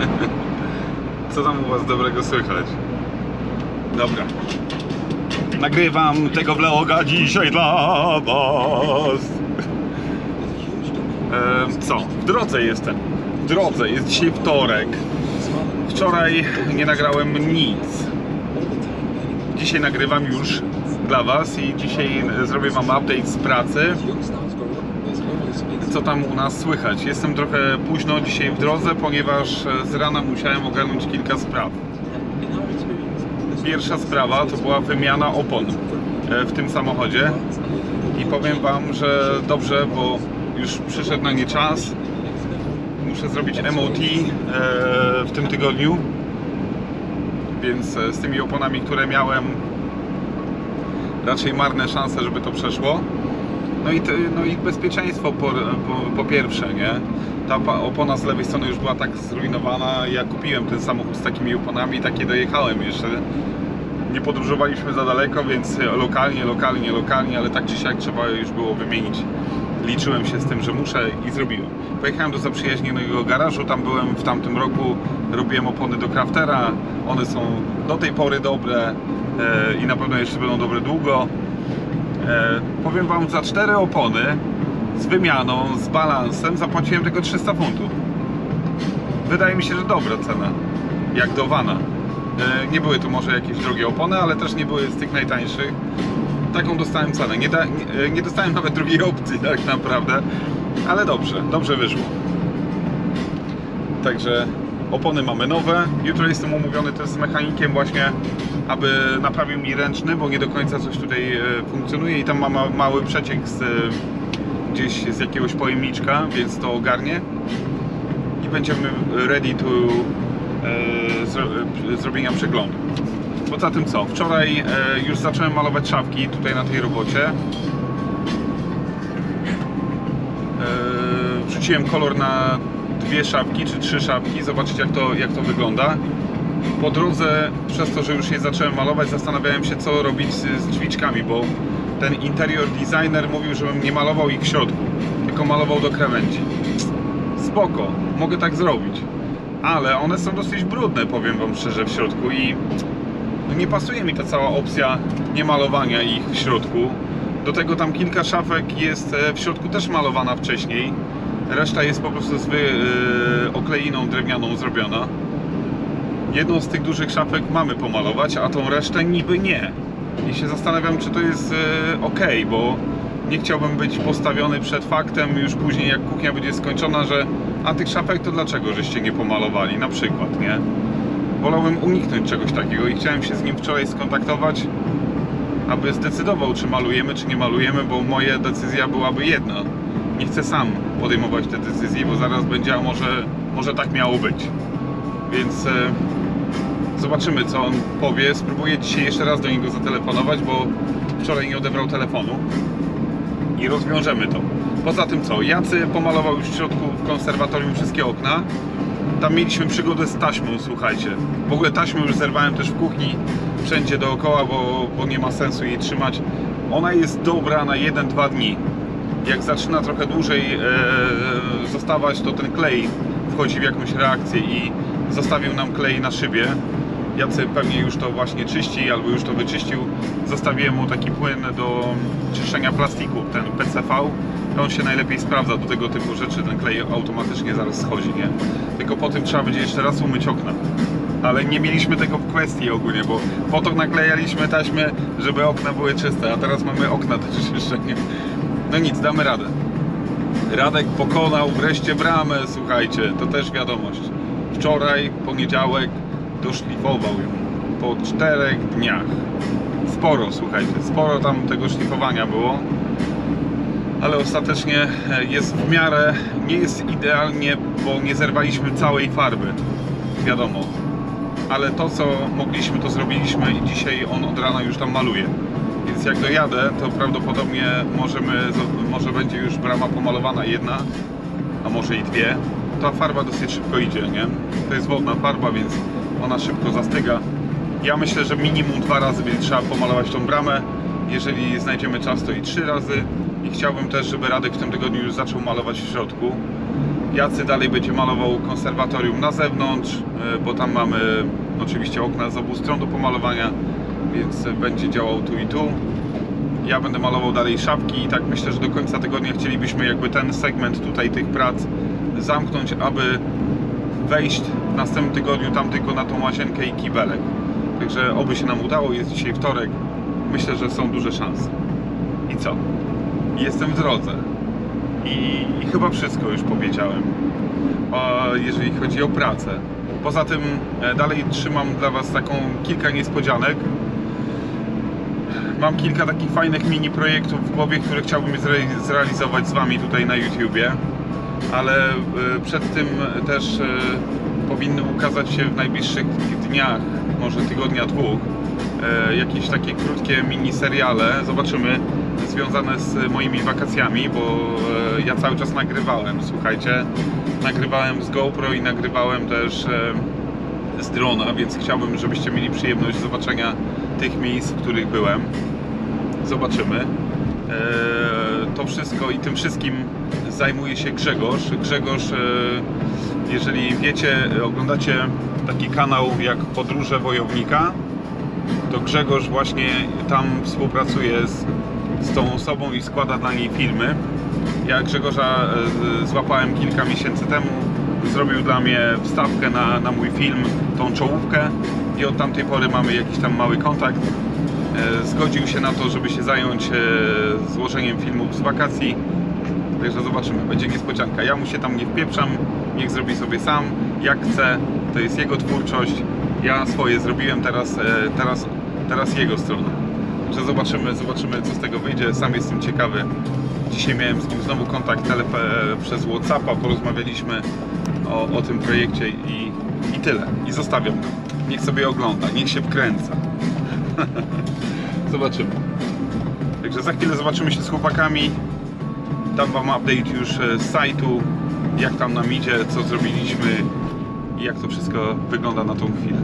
Co tam u was dobrego słychać? Dobra. Nagrywam tego vloga dzisiaj dla was. Co? W drodze jestem. W drodze. Jest dzisiaj wtorek. Wczoraj nie nagrałem nic. Dzisiaj nagrywam już dla was i dzisiaj zrobię wam update z pracy. Co tam u nas słychać? Jestem trochę późno dzisiaj w drodze, ponieważ e, z rana musiałem ogarnąć kilka spraw. Pierwsza sprawa to była wymiana opon e, w tym samochodzie i powiem Wam, że dobrze, bo już przyszedł na nie czas. Muszę zrobić MOT e, w tym tygodniu, więc z tymi oponami, które miałem, raczej marne szanse, żeby to przeszło. No i, no i bezpieczeństwo po, po, po pierwsze, nie? Ta opona z lewej strony już była tak zrujnowana. Ja kupiłem ten samochód z takimi oponami i takie dojechałem jeszcze. Nie podróżowaliśmy za daleko, więc lokalnie, lokalnie, lokalnie, ale tak czy siak trzeba już było wymienić. Liczyłem się z tym, że muszę i zrobiłem. Pojechałem do zaprzyjaźnionego garażu, tam byłem w tamtym roku, robiłem opony do Craftera. One są do tej pory dobre e, i na pewno jeszcze będą dobre długo. E, powiem Wam, za cztery opony z wymianą, z balansem zapłaciłem tylko 300 funtów. Wydaje mi się, że dobra cena, jak do Vana. E, nie były tu może jakieś drogie opony, ale też nie były z tych najtańszych. Taką dostałem cenę. Nie, da, nie, e, nie dostałem nawet drugiej opcji tak naprawdę, ale dobrze, dobrze wyszło. Także opony mamy nowe. Jutro jestem umówiony też z mechanikiem właśnie, aby naprawił mi ręczny, bo nie do końca coś tutaj e, funkcjonuje i tam ma ma- mały przeciek z, e, gdzieś z jakiegoś pojemniczka, więc to ogarnie. I będziemy ready to e, e, zrobienia przeglądu. Poza tym co? Wczoraj e, już zacząłem malować szafki tutaj na tej robocie. E, wrzuciłem kolor na dwie szafki czy trzy szafki. Zobaczcie jak to, jak to wygląda. Po drodze, przez to, że już je zacząłem malować, zastanawiałem się co robić z, drzwiczkami, bo ten interior designer mówił, żebym nie malował ich w środku, tylko malował do krawędzi. Spoko, mogę tak zrobić. Ale one są dosyć brudne, powiem wam szczerze, w środku i nie pasuje mi ta cała opcja nie malowania ich w środku. Do tego tam kilka szafek jest e, w środku też malowana wcześniej. Reszta jest po prostu z e, okleiną drewnianą zrobiona. Jedną z tych dużych szafek mamy pomalować, a tą resztę niby nie. I się zastanawiam, czy to jest ok, bo nie chciałbym być postawiony przed faktem już później, jak kuchnia będzie skończona, że a tych szafek to dlaczego żeście nie pomalowali, na przykład, nie? wolałbym uniknąć czegoś takiego i chciałem się z nim wczoraj skontaktować, aby zdecydował, czy malujemy, czy nie malujemy, bo moja decyzja byłaby jedna. Nie chcę sam podejmować te decyzje, bo zaraz będzie, a może, może tak miało być. Więc e, zobaczymy, co on powie. Spróbuję dzisiaj jeszcze raz do niego zatelefonować, bo wczoraj nie odebrał telefonu i rozwiążemy to. Poza tym co, Jacy pomalował już w środku w konserwatorium wszystkie okna. Tam mieliśmy przygodę z taśmą, słuchajcie. W ogóle taśmę już zerwałem też w kuchni, wszędzie dookoła, bo, bo nie ma sensu jej trzymać. Ona jest dobra na 1-2 dni. Jak zaczyna trochę dłużej e, zostawać, to ten klej wchodzi w jakąś reakcję i zostawił nam klej na szybie. Jacy pewnie już to właśnie czyści albo już to wyczyścił. Zostawiłem mu taki płyn do czyszczenia plastiku, ten PCV. On się najlepiej sprawdza do tego typu rzeczy, ten klej automatycznie zaraz schodzi, nie? Tylko po tym trzeba będzie jeszcze raz umyć okna. Ale nie mieliśmy tego w kwestii ogólnie, bo po to naklejaliśmy taśmy, żeby okna były czyste, a teraz mamy okna do czyszczenia. No nic, damy radę. Radek pokonał wreszcie bramę, słuchajcie, to też wiadomość. Wczoraj, poniedziałek, doszlifował ją po czterech dniach. Sporo, słuchajcie, sporo tam tego szlifowania było, ale ostatecznie e, jest w miarę, nie jest idealnie, bo nie zerwaliśmy całej farby, wiadomo. Ale to, co mogliśmy, to zrobiliśmy i dzisiaj on od rana już tam maluje. Więc jak dojadę, to prawdopodobnie możemy, może będzie już brama pomalowana jedna, a może i dwie. Ta farba dosyć szybko idzie, nie? To jest wodna farba, więc ona szybko zastyga. Ja myślę, że minimum dwa razy będzie trzeba pomalować tą bramę. Jeżeli znajdziemy czas, to i trzy razy. I chciałbym też, żeby Radek w tym tygodniu już zaczął malować w środku. Jacy dalej będzie malował konserwatorium na zewnątrz, e, bo tam mamy oczywiście okna z obu stron do pomalowania, więc będzie działał tu i tu. Ja będę malował dalej szafki i tak myślę, że do końca tygodnia chcielibyśmy jakby ten segment tutaj tych prac zamknąć, aby wejść w następnym tygodniu tam tylko na tą łazienkę i kibelek. Także oby się nam udało, jest dzisiaj wtorek. Myślę, że są duże szanse. I co? Jestem w drodze. I, i chyba wszystko już powiedziałem, o, jeżeli chodzi o pracę. Poza tym e, dalej trzymam dla Was taką kilka niespodzianek. Mam kilka takich fajnych mini projektów w głowie, które chciałbym zre- zrealizować z Wami tutaj na YouTubie, ale e, przed tym też e, powinny ukazać się w najbliższych dniach, może tygodnia dwóch, e, jakieś takie krótkie mini seriale. Zobaczymy, związane z moimi wakacjami, bo ja cały czas nagrywałem, słuchajcie. Nagrywałem z GoPro i nagrywałem też z drona, więc chciałbym, żebyście mieli przyjemność zobaczenia tych miejsc, w których byłem. Zobaczymy. To wszystko i tym wszystkim zajmuje się Grzegorz. Grzegorz, e, jeżeli wiecie, oglądacie taki kanał jak Podróże Wojownika, to Grzegorz właśnie tam współpracuje z, z tą osobą i składa dla niej filmy. Ja Grzegorza e, złapałem kilka miesięcy temu, zrobił dla mnie wstawkę na, na mój film, tą czołówkę i od tamtej pory mamy jakiś tam mały kontakt. E, Zgodził się na to, żeby się zająć złożeniem filmów z wakacji. Także zobaczymy, będzie niespodzianka. Ja mu się tam nie wpieprzam, niech zrobi sobie sam, jak chce. To jest jego twórczość. Ja swoje zrobiłem, teraz, e, teraz, teraz jego strona. Także zobaczymy, zobaczymy co z tego wyjdzie. Sam jestem ciekawy. Dzisiaj miałem z nim znowu kontakt telefon, przez Whatsappa, porozmawialiśmy o, o tym projekcie i, i tyle. I zostawiam go. Niech sobie ogląda, niech się wkręca. zobaczymy. Także za chwilę zobaczymy się z chłopakami. Dam Wam update już e, z sajtu, jak tam nam idzie, co zrobiliśmy i jak to wszystko wygląda na tą chwilę.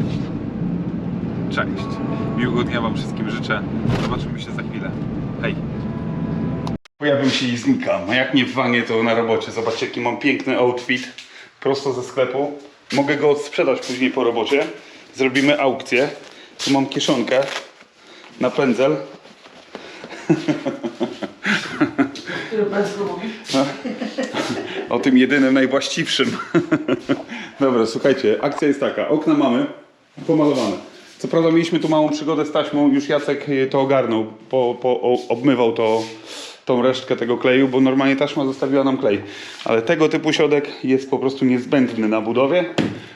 Cześć. Miłego dnia Wam wszystkim życzę. Zobaczymy się za chwilę. Hej. Pojawiam się i znikam. A jak nie w wanie, to na robocie. Zobaczcie, jaki mam piękny outfit. Prosto ze sklepu. Mogę go sprzedać później po robocie. Zrobimy aukcję. Tu mam kieszonkę na pędzel. Który Państwo mówi? O tym jedynym, najwłaściwszym. Dobra, słuchajcie, akcja jest taka. Okna mamy pomalowane. Co prawda mieliśmy tu małą przygodę z taśmą, już Jacek to ogarnął, po, po, obmywał to, tą resztkę tego kleju, bo normalnie taśma zostawiła nam klej. Ale tego typu środek jest po prostu niezbędny na budowie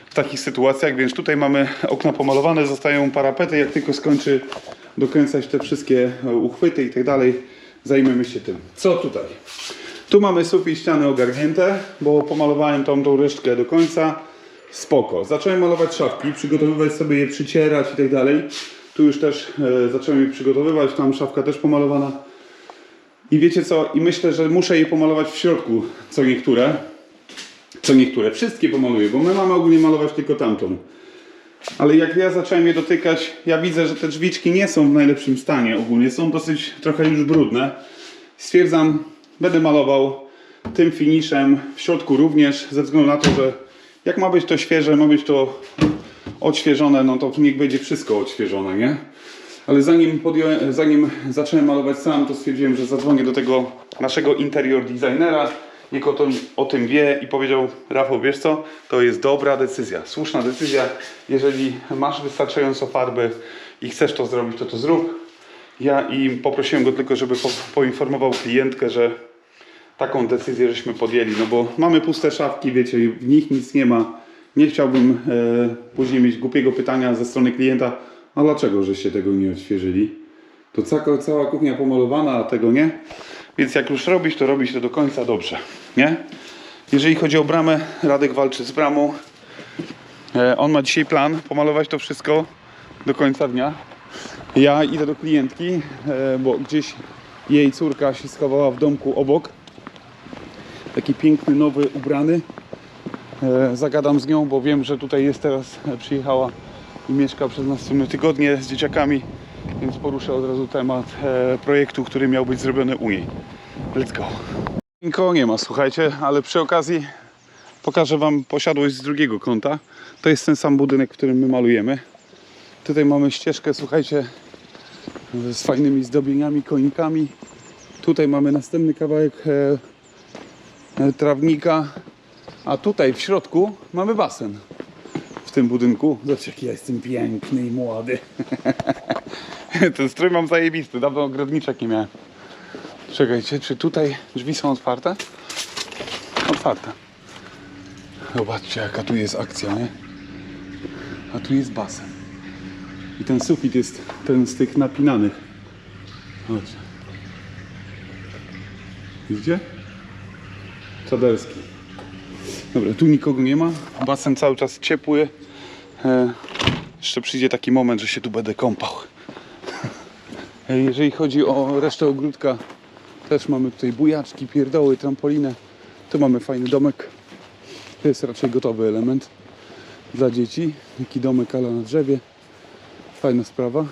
w takich sytuacjach, więc tutaj mamy okna pomalowane, zostają parapety, jak tylko skończy dokręcać te wszystkie uchwyty i tak dalej, zajmiemy się tym. Co tutaj? Tu mamy sufit ściany ogarnięte, bo pomalowałem tą, tą resztkę do końca. Spoko. Zacząłem malować szafki, przygotowywać sobie je, przycierać i tak dalej. Tu już też e, zacząłem je przygotowywać, tam szafka też pomalowana. I wiecie co? I myślę, że muszę je pomalować w środku, co niektóre. Co niektóre. Wszystkie pomaluję, bo my mamy ogólnie malować tylko tamtą. Ale jak ja zacząłem je dotykać, ja widzę, że te drzwiczki nie są w najlepszym stanie ogólnie. Są dosyć trochę już brudne. Stwierdzam, będę malował tym finishem w środku również, ze względu na to, że jak ma być to świeże, ma być to odświeżone, no to niech będzie wszystko odświeżone, nie? Ale zanim, podjąłem, zanim zacząłem malować sam, to stwierdziłem, że zadzwonię do tego naszego interior designera. Niech o o tym wie i powiedział, Rafał, wiesz co, to jest dobra decyzja, słuszna decyzja. Jeżeli masz wystarczająco farby i chcesz to zrobić, to to zrób. Ja i poprosiłem go tylko, żeby po, poinformował klientkę, że taką decyzję żeśmy podjęli, no bo mamy puste szafki, wiecie, w nich nic nie ma. Nie chciałbym e, później mieć głupiego pytania ze strony klienta, a dlaczego żeście tego nie odświeżyli? To cała, cała kuchnia pomalowana, a tego nie? Więc jak już robić, to robić to do końca dobrze, nie? Jeżeli chodzi o bramę, Radek walczy z bramą. E, on ma dzisiaj plan pomalować to wszystko do końca dnia. Ja idę do klientki, e, bo gdzieś jej córka się schowała w domku obok. Taki piękny, nowy, ubrany. E, Zagadam z nią, bo wiem, że tutaj jest teraz, przyjechała i mieszka przez następne tygodnie z dzieciakami, więc poruszę od razu temat e, projektu, który miał być zrobiony u niej. Let's go. Nikogo nie ma, słuchajcie, ale przy okazji Pokażę Wam posiadłość z drugiego kąta. To jest ten sam budynek, którym my malujemy. Tutaj mamy ścieżkę, słuchajcie, z fajnymi zdobieniami, konikami. Tutaj mamy następny kawałek e, e, trawnika, a tutaj w środku mamy basen w tym budynku. Zobaczcie, jaki ja jestem piękny i młody. Ten strój mam zajebisty, dawno ogrodniczek nie miałem. Czekajcie, czy tutaj drzwi są otwarte? Otwarte. Zobaczcie, jaka tu jest akcja, nie? A tu jest basen. I ten sufit jest ten z tych napinanych. Zobaczcie. Widzicie? Czaderski. Dobra, tu nikogo nie ma. Basen cały czas ciepły. E, jeszcze przyjdzie taki moment, że się tu będę kąpał. Jeżeli chodzi o resztę ogródka, też mamy tutaj bujaczki, pierdoły, trampolinę. Tu mamy fajny domek. To jest raczej gotowy element dla dzieci. Jaki domek ala na drzewie. Fajna sprawa.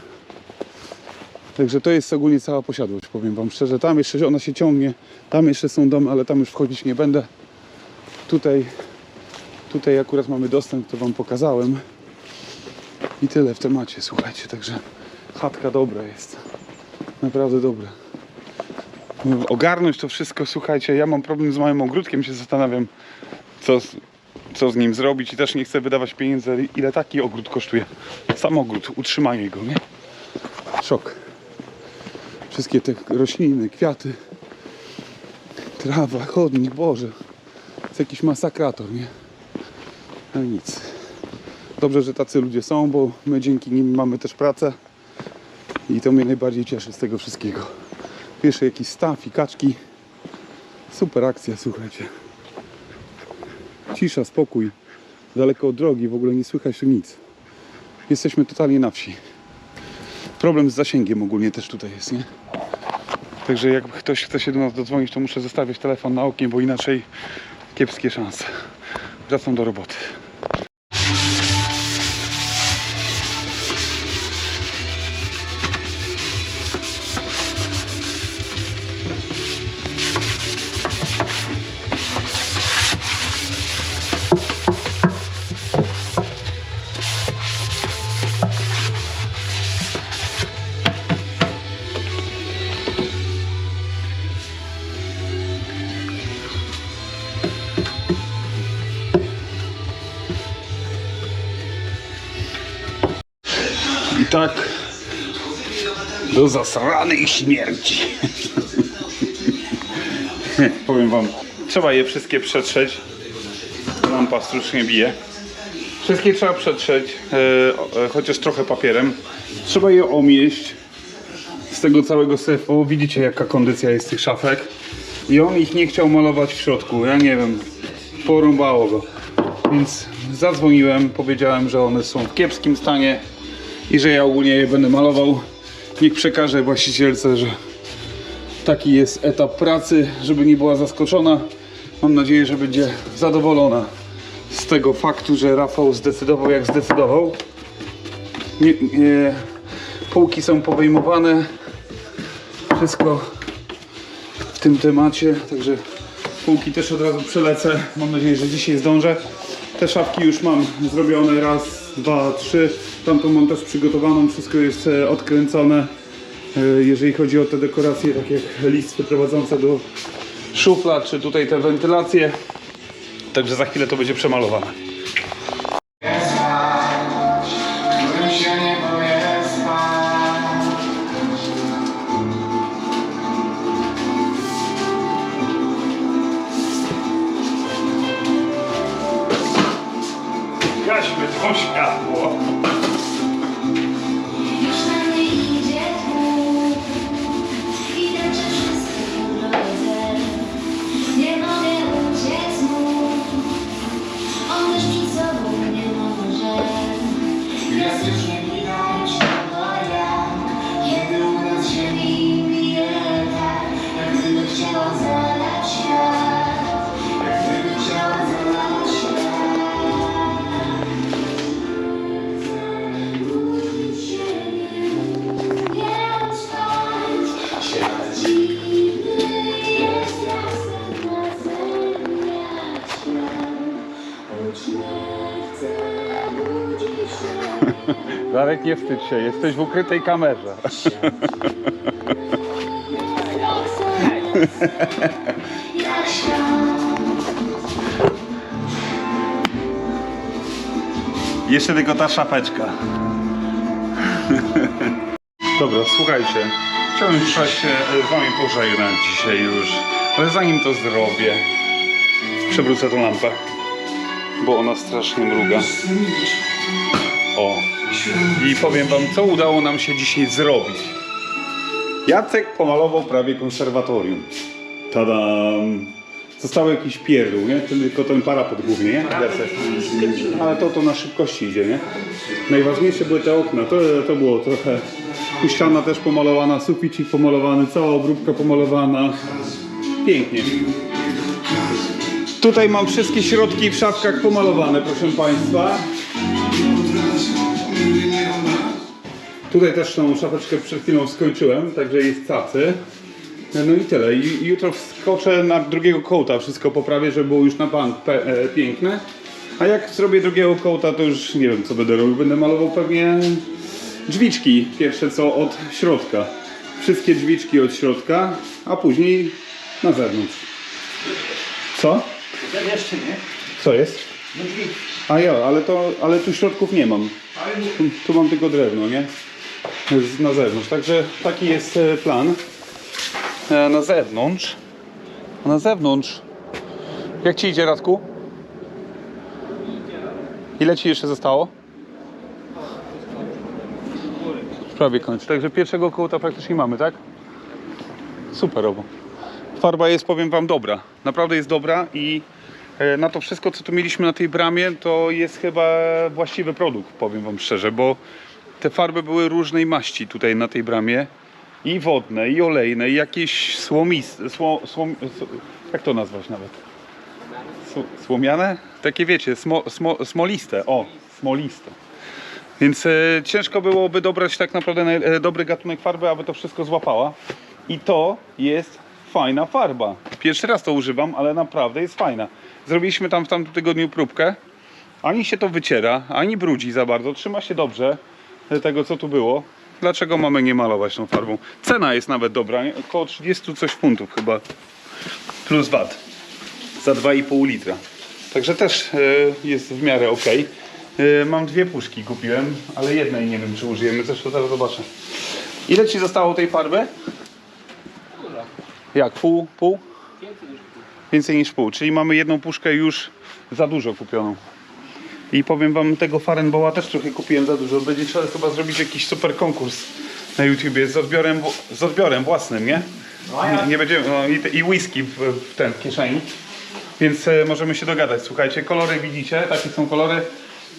Także to jest ogólnie cała posiadłość, powiem Wam szczerze. Tam jeszcze ona się ciągnie, tam jeszcze są domy, ale tam już wchodzić nie będę. Tutaj, tutaj akurat mamy dostęp, to Wam pokazałem. I tyle w temacie, słuchajcie. Także chatka dobra jest. Naprawdę dobra. Ogarnąć to wszystko, słuchajcie, ja mam problem z małym ogródkiem, się zastanawiam, co co z nim zrobić i też nie chcę wydawać pieniędzy, ile taki ogród kosztuje. Sam ogród, utrzymanie go, nie? Szok. Wszystkie te rośliny, kwiaty, trawa, chodnik, Boże. To jest jakiś masakrator, nie? No nic. Dobrze, że tacy ludzie są, bo my dzięki nim mamy też pracę. I to mnie najbardziej cieszy z tego wszystkiego. Jeszcze jakiś staw i kaczki. Super akcja, słuchajcie. Cisza, spokój. Daleko od drogi, w ogóle nie słychać tu nic. Jesteśmy totalnie na wsi. Problem z zasięgiem ogólnie też tutaj jest, nie? Także jak ktoś chce się do nas dodzwonić, to muszę zostawiać telefon na oknie, bo inaczej kiepskie szanse. Wracam do roboty. Do zasranej śmierci. Powiem wam, trzeba je wszystkie przetrzeć. Lampa strucznie bije. Wszystkie trzeba przetrzeć, e, e, chociaż trochę papierem. Trzeba je omieść z tego całego syfu. Widzicie jaka kondycja jest tych szafek. I on ich nie chciał malować w środku. Ja nie wiem, porąbało go. Więc zadzwoniłem, powiedziałem, że one są w kiepskim stanie i że ja ogólnie je będę malował. Niech przekaże właścicielce, że taki jest etap pracy, żeby nie była zaskoczona. Mam nadzieję, że będzie zadowolona z tego faktu, że Rafał zdecydował jak zdecydował. Nie, nie, półki są powyjmowane. Wszystko w tym temacie, także półki też od razu przelecę. Mam nadzieję, że dzisiaj zdążę. Te szafki już mam zrobione raz, dwa, trzy. Tamtą mam też przygotowaną, wszystko jest e, odkręcone. E, Jeżeli chodzi o te dekoracje, tak jak listy prowadzące do szuflad, czy tutaj te wentylacje. Także za chwilę to będzie przemalowane. Darek, nie wstydź się, jesteś w ukrytej kamerze. Jeszcze tylko ta szapeczka. Dobra, słuchajcie. Chciałem się z wami pożegnać dzisiaj już, ale zanim to zrobię, przewrócę tą lampę, bo ona strasznie mruga. O. I powiem wam, co udało nam się dzisiaj zrobić. Jacek pomalował prawie konserwatorium. Tadam! Został jakiś pierdół, nie? Tylko ten parapet głównie, nie? Desek. Ale to to na szybkości idzie, nie? Najważniejsze były te okna, to, to było trochę... Tu ściana też pomalowana, suficik pomalowany, cała obróbka pomalowana. Pięknie. Tutaj mam wszystkie środki w szafkach pomalowane, proszę Państwa. Tutaj też tą szafeczkę przed chwilą skończyłem, także jest cacy. No i tyle. I jutro wskoczę na drugiego kołta, wszystko poprawię, żeby było już na bank e, piękne. A jak zrobię drugiego kołta, to już nie wiem co będę robił. Będę malował pewnie drzwiczki, pierwsze co od środka. Wszystkie drzwiczki od środka, a później na zewnątrz. Co? Jeszcze nie. Co jest? No drzwi. A ja, ale to, ale tu środków nie mam. Tu, tu mam tylko drewno, nie? Na zewnątrz. Także taki jest e, plan. E, na zewnątrz. A na zewnątrz. Jak ci idzie, Radku? Ile ci jeszcze zostało? Prawie kończ. Także pierwszego kołta praktycznie mamy, tak? Super obo. Farba jest, powiem wam, dobra. Naprawdę jest dobra i e, na to wszystko, co tu mieliśmy na tej bramie, to jest chyba właściwy produkt, powiem wam szczerze, bo te farby były różnej maści tutaj na tej bramie. I wodne, i olejne, i jakieś słomiste, sło, słom, jak to nazwać nawet? Sł- Słomiane? Takie wiecie, smo, smo, smoliste, o, smoliste. Więc e, ciężko byłoby dobrać tak naprawdę naj- e, dobry gatunek farby, aby to wszystko złapała. I to jest fajna farba. Pierwszy raz to używam, ale naprawdę jest fajna. Zrobiliśmy tam w tamtym tygodniu próbkę. Ani się to wyciera, ani brudzi za bardzo. Trzyma się dobrze tego, co tu było. Dlaczego mamy nie malować tą farbą? Cena jest nawet dobra, nie? około 30 coś funtów chyba. Plus VAT. Za 2,5 litra. Także też e, jest w miarę ok. E, mam dwie puszki kupiłem, ale jednej nie wiem czy użyjemy, zresztą zaraz zobaczę. Ile ci zostało tej farby? Jak? Pół? Pół? Więcej niż pół. Czyli mamy jedną puszkę już za dużo kupioną. I powiem wam, tego Farenboła też trochę kupiłem za dużo. Będzie trzeba chyba zrobić jakiś super konkurs na YouTubie z odbiorem, z odbiorem własnym, nie? Nie, nie będziemy, no, i, te- i whisky w, w ten w kieszeni. Więc e, możemy się dogadać. Słuchajcie, kolory widzicie, takie są kolory.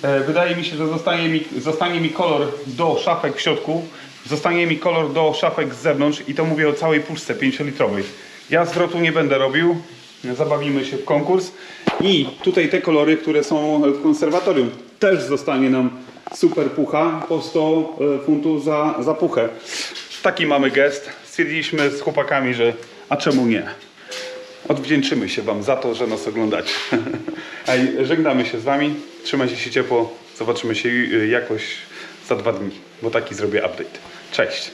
E, wydaje mi się, że zostanie mi, zostanie mi kolor do szafek w środku, zostanie mi kolor do szafek z zewnątrz i to mówię o całej puszce 5-litrowej. Ja zwrotu nie będę robił, zabawimy się w konkurs. I tutaj te kolory, które są w konserwatorium, też zostanie nam super pucha po 100 funtów za, za puchę. Taki mamy gest. Stwierdziliśmy z chłopakami, że a czemu nie? Odwdzięczymy się Wam za to, że nas oglądacie. Żegnamy się z Wami. Trzymajcie się ciepło. Zobaczymy się y, jakoś za dwa dni, bo taki zrobię update. Cześć!